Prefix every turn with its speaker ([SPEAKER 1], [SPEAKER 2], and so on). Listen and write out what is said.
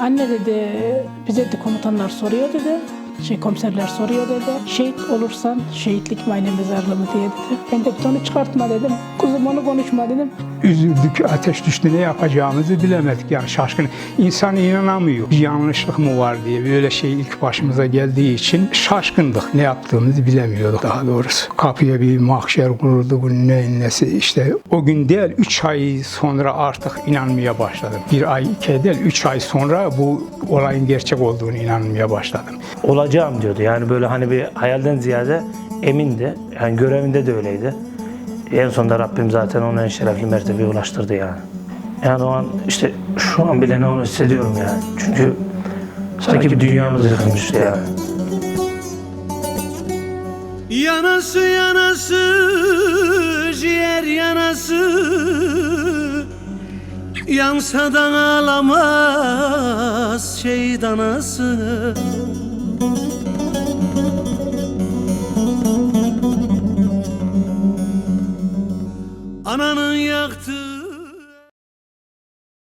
[SPEAKER 1] Anne dedi bize de komutanlar soruyor dedi. Şey komiserler soruyor dedi. Şehit olursan şehitlik mi aynı mezarlı mı diye dedi. Ben de onu çıkartma dedim. Kuzum onu konuşma dedim.
[SPEAKER 2] Üzüldük, ateş düştü ne yapacağımızı bilemedik yani şaşkın. İnsan inanamıyor bir yanlışlık mı var diye böyle şey ilk başımıza geldiği için şaşkındık. Ne yaptığımızı bilemiyorduk daha doğrusu. Kapıya bir mahşer kuruldu bu ne nesi işte o gün değil 3 ay sonra artık inanmaya başladım. Bir ay iki değil 3 ay sonra bu olayın gerçek olduğunu inanmaya başladım.
[SPEAKER 3] olacağım diyordu. Yani böyle hani bir hayalden ziyade emindi. Yani görevinde de öyleydi. En sonunda Rabbim zaten onu en şerefli mertebeye ulaştırdı yani. Yani o an işte şu an bile ne onu hissediyorum yani. Çünkü sanki bir dünyamız yıkılmıştı yani.
[SPEAKER 4] Yanası yanası ciğer yanası Yansa da ağlamaz şehit anası Ananın yaktığı